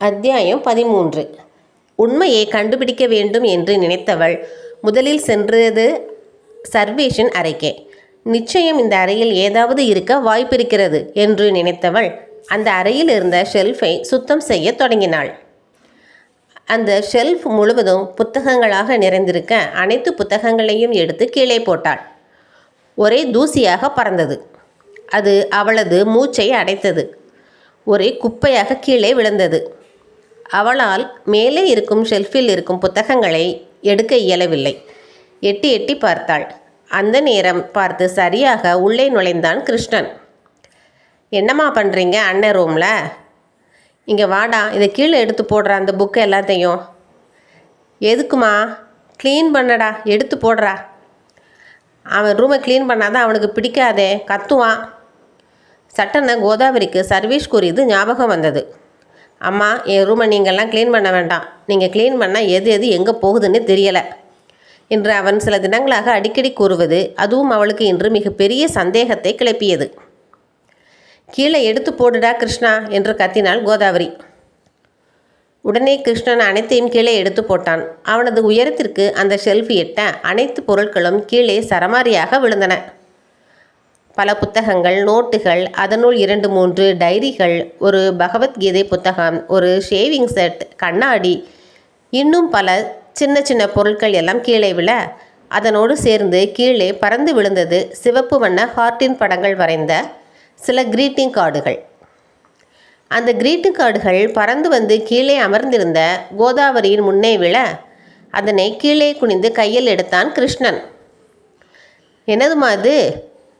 அத்தியாயம் பதிமூன்று. உண்மையை கண்டுபிடிக்க வேண்டும் என்று நினைத்தவள் முதலில் சென்றது சர்வேஷன் அறைக்கே. நிச்சயம் இந்த அறையில் ஏதாவது இருக்க வாய்ப்பிருக்கிறது என்று நினைத்தவள் அந்த அறையில் இருந்த ஷெல்ஃபை சுத்தம் செய்ய தொடங்கினாள். அந்த ஷெல்ஃப் முழுவதும் புத்தகங்களாக நிறைந்திருக்க அனைத்து புத்தகங்களையும் எடுத்து கீழே போட்டாள். ஒரே தூசியாக பறந்தது. அது அவளது மூச்சை அடைத்தது. ஒரே குப்பையாக கீழே விழுந்தது. அவளால் மேலே இருக்கும் ஷெல்ஃபில் இருக்கும் புத்தகங்களை எடுக்க இயலவில்லை. எட்டி எட்டி பார்த்தாள். அந்த நேரம் பார்த்து சரியாக உள்ளே நுழைந்தான் கிருஷ்ணன். என்னம்மா பண்ணுறீங்க அண்ணன் ரூமில் இங்கே வாடா. இதை கீழே எடுத்து போடுற. அந்த புக்கை எல்லாத்தையும். எதுக்குமா? க்ளீன் பண்ணடா. எடுத்து போடுறா. அவன் ரூமை க்ளீன் பண்ணாதான் அவனுக்கு பிடிக்காதே. கத்துவான். சட்டன கோதாவரிக்கு சர்வீஸ் கூறியது ஞாபகம் வந்தது. அம்மா என் ரூமை நீங்கள்லாம் க்ளீன் பண்ண வேண்டாம். நீங்கள் க்ளீன் பண்ணால் எது எது எங்கே போகுதுன்னு தெரியலை. என்று அவன் சில தினங்களாக அடிக்கடி கூறுவது அதுவும் அவளுக்கு இன்று மிகப்பெரிய சந்தேகத்தை கிளப்பியது. கீழே எடுத்து போடுடா கிருஷ்ணா என்று கத்தினாள் கோதாவரி. உடனே கிருஷ்ணன் அனைத்தையும் கீழே எடுத்து போட்டான். அவனது உயரத்திற்கு அந்த ஷெல்ஃப் எட்ட அனைத்து பொருட்களும் கீழே சரமாரியாக விழுந்தன. பல புத்தகங்கள் நோட்டுகள் அதனுள் இரண்டு மூன்று டைரிகள் ஒரு பகவத்கீதை புத்தகம் ஒரு ஷேவிங் செட் கண்ணாடி இன்னும் பல சின்ன சின்ன பொருட்கள் எல்லாம் கீழே விழ அதனோடு சேர்ந்து கீழே பறந்து விழுந்தது சிவப்பு வண்ண ஹார்ட்டின் படங்கள் வரைந்த சில கிரீட்டிங் கார்டுகள் அந்த கிரீட்டிங் கார்டுகள் பறந்து வந்து கீழே அமர்ந்திருந்த கோதாவரியின் முன்னே விழ அதனை கீழே குனிந்து கையில் எடுத்தான் கிருஷ்ணன். என்னதுமா அது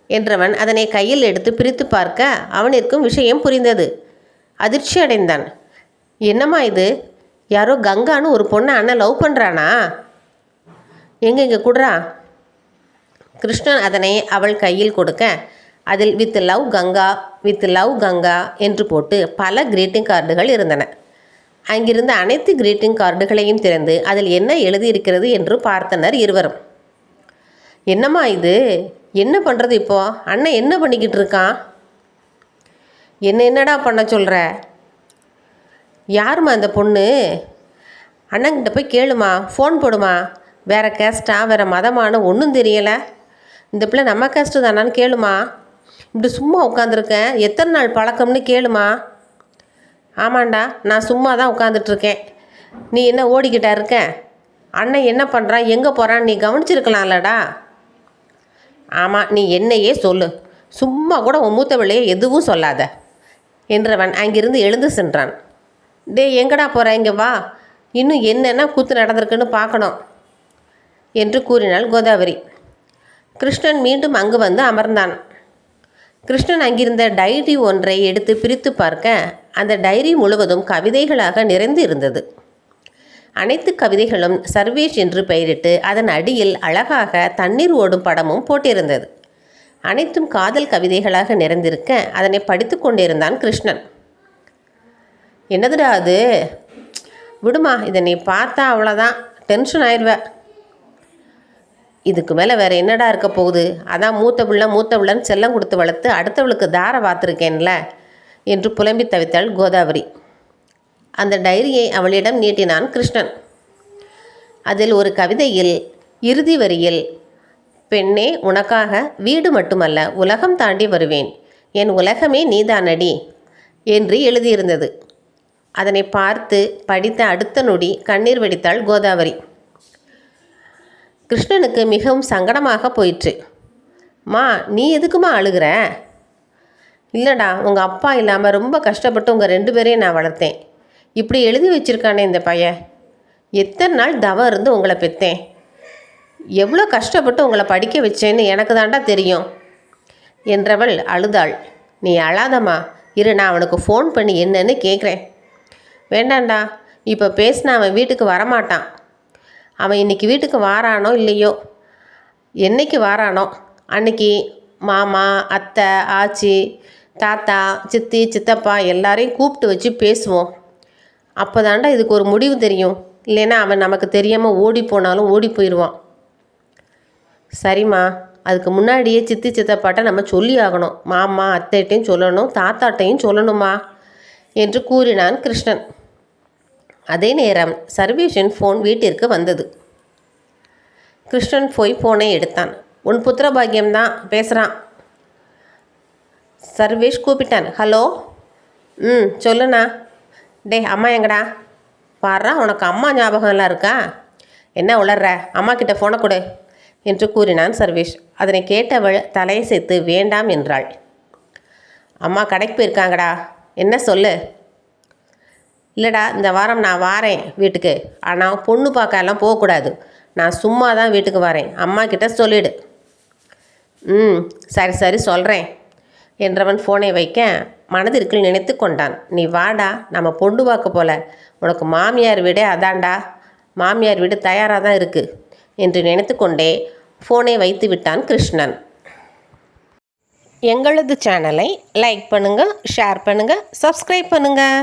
என்றவன் அதனை கையில் எடுத்து பிரித்து பார்க்க அவனிற்கும் விஷயம் புரிந்தது. அதிர்ச்சி அடைந்தான். என்னம்மா இது? யாரோ கங்கான்னு ஒரு பொண்ணை அண்ணன் லவ் பண்ணுறானா எங்க இங்கே குடுறா? கிருஷ்ணன் அதனை அவள் கையில் கொடுக்க அதில் with love Ganga with love Ganga என்று போட்டு பல கிரீட்டிங் கார்டுகள் இருந்தன. அங்கிருந்த அனைத்து கிரீட்டிங் கார்டுகளையும் திறந்து அதில் என்ன எழுதியிருக்கிறது என்று பார்த்தனர் இருவரும். என்னம்மா இது? என்ன பண்ணுறது இப்போ? அண்ணன் என்ன பண்ணிக்கிட்டு இருக்கான்? என்ன என்னடா பண்ண சொல்கிற யாரும்மா அந்த பொண்ணு? அண்ணங்கிட்ட போய் கேளுமா ஃபோன் போடுமா. வேறு கேஸ்டா வேறு மதமானு ஒன்றும் தெரியலை. இந்த பிள்ளை நம்ம கேஸ்ட்டு தானான்னு கேளுமா. இப்படி சும்மா உட்காந்துருக்கேன் எத்தனை நாள் பழக்கம்னு கேளுமா. ஆமாண்டா நான் சும்மா தான் உட்காந்துட்ருக்கேன் நீ என்ன ஓடிக்கிட்டா இருக்க? அண்ணன் என்ன பண்ணுறான் எங்கே போகிறான் நீ கவனிச்சிருக்கலாம்லடா. ஆமாம் நீ என்னையே சொல்லு. சும்மா கூட உன் மூத்த பிள்ளையை எதுவும் சொல்லாத என்றவன் அங்கிருந்து எழுந்து சென்றான். டேய் எங்கடா போகிற இங்கே வா. இன்னும் என்னென்ன கூத்து நடந்திருக்குன்னு பார்க்கணும் என்று கூறினாள் கோதாவரி. கிருஷ்ணன் மீண்டும் அங்கு வந்து அமர்ந்தான். கிருஷ்ணன் அங்கிருந்த டைரி ஒன்றை எடுத்து பிரித்து பார்க்க அந்த டைரி முழுவதும் கவிதைகளாக நிறைந்து இருந்தது. அனைத்து கவிதைகளும் சர்வேஷ் என்று பெயரிட்டு அதன் அடியில் அழகாக தண்ணீர் ஓடும் படமும் போட்டிருந்தது. அனைத்தும் காதல் கவிதைகளாக நிறைந்திருக்க அதனை படித்து கொண்டிருந்தான் கிருஷ்ணன். என்னதுடா அது? விடுமா இதை நீ பார்த்தா அவ்வளோதான் டென்ஷன் ஆயிடுவ. இதுக்கு மேலே வேறு என்னடா இருக்க போகுது? அதான் மூத்த பிள்ளை மூத்த பிள்ளைன்னு செல்லம் கொடுத்து வளர்த்து அடுத்தவளுக்கு தாரை பார்த்துருக்கேன்ல என்று புலம்பி தவித்தாள் கோதாவரி. அந்த டைரியை அவளிடம் நீட்டினான் கிருஷ்ணன். அதில் ஒரு கவிதையில் இறுதி வரியில் பெண்ணே உனக்காக வீடு மட்டுமல்ல உலகம் தாண்டி வருவேன். என் உலகமே நீதானடி என்று எழுதியிருந்தது. அதனை பார்த்து படித்த அடுத்த நொடி கண்ணீர் வெடித்தாள் கோதாவரி. கிருஷ்ணனுக்கு மிகவும் சங்கடமாக போயிற்று. மா நீ எதுக்குமா அழுகிற? இல்லைடா உங்கள் அப்பா இல்லாமல் ரொம்ப கஷ்டப்பட்டு உங்கள் ரெண்டு பேரையும் நான் வளர்த்தேன். இப்படி எழுதி வச்சிருக்கானே இந்த பையன். எத்தனை நாள் தவம் இருந்து உங்களை பெற்றேன் எவ்வளோ கஷ்டப்பட்டு உங்களை படிக்க வச்சேன்னு எனக்கு தாண்டா தெரியும். என்றவள் அழுதாள். நீ அழாதம்மா. இரு நான் அவனுக்கு ஃபோன் பண்ணி என்னன்னு கேட்குறேன். வேண்டாண்டா. இப்போ பேசினா அவன் வீட்டுக்கு வரமாட்டான். அவன் இன்னைக்கு வீட்டுக்கு வாரானோ இல்லையோ? என்னைக்கு வாரானோ? அன்னைக்கு மாமா அத்தை ஆச்சி தாத்தா சித்தி சித்தப்பா எல்லாரையும் கூப்பிட்டு வச்சு பேசுவோம். அப்போ தாண்டா இதுக்கு ஒரு முடிவு தெரியும். இல்லைன்னா அவன் நமக்கு தெரியாமல் ஓடி போனாலும் ஓடி போயிடுவான் சரிம்மா அதுக்கு முன்னாடியே சித்தி சித்தப்பாட்ட நம்ம சொல்லி ஆகணும். மாமா அத்தைகிட்டையும் சொல்லணும் தாத்தாட்டையும் சொல்லணுமா? என்று கூறினான் கிருஷ்ணன். அதே நேரம் சர்வேஷன் ஃபோன் வீட்டிற்கு வந்தது. கிருஷ்ணன் போய் ஃபோனை எடுத்தான். உன் புத்திரபாகியம்தான் பேசுகிறான் சர்வேஷ் கூப்பிட்டான். ஹலோ? ம் சொல்லுண்ணா. டேய் அம்மா எங்கடா? பாரா உனக்கு அம்மா ஞாபகம்லாம் இருக்கா? என்ன உளர்ற? அம்மா கிட்ட ஃபோனை கொடு. என்று கூறினான் சர்வேஷ். அதனை கேட்டவள் தலையை சேர்த்து வேண்டாம் என்றாள். அம்மா கடைக்கு போயிருக்காங்கடா. என்ன சொல்லு? இல்லைடா இந்த வாரம் நான் வாரேன் வீட்டுக்கு. ஆனால் பொண்ணு பார்க்கலாம் போகக்கூடாது. நான் சும்மா தான் வீட்டுக்கு வரேன். அம்மா கிட்ட சொல்லிடு. ம் சரி சரி சொல்கிறேன் என்றவன் ஃபோனை வைக்க மனதிற்குள் நினைத்து கொண்டான். நீ வாடா நம்ம பொண்ணு பார்க்க போல. உனக்கு மாமியார் வீடே அதான்டா. மாமியார் வீடு தயாராக தான் இருக்குது என்று நினைத்து கொண்டே ஃபோனை வைத்து விட்டான் கிருஷ்ணன். எங்களது சேனலை லைக் பண்ணுங்கள் ஷேர் பண்ணுங்கள் சப்ஸ்கிரைப் பண்ணுங்கள்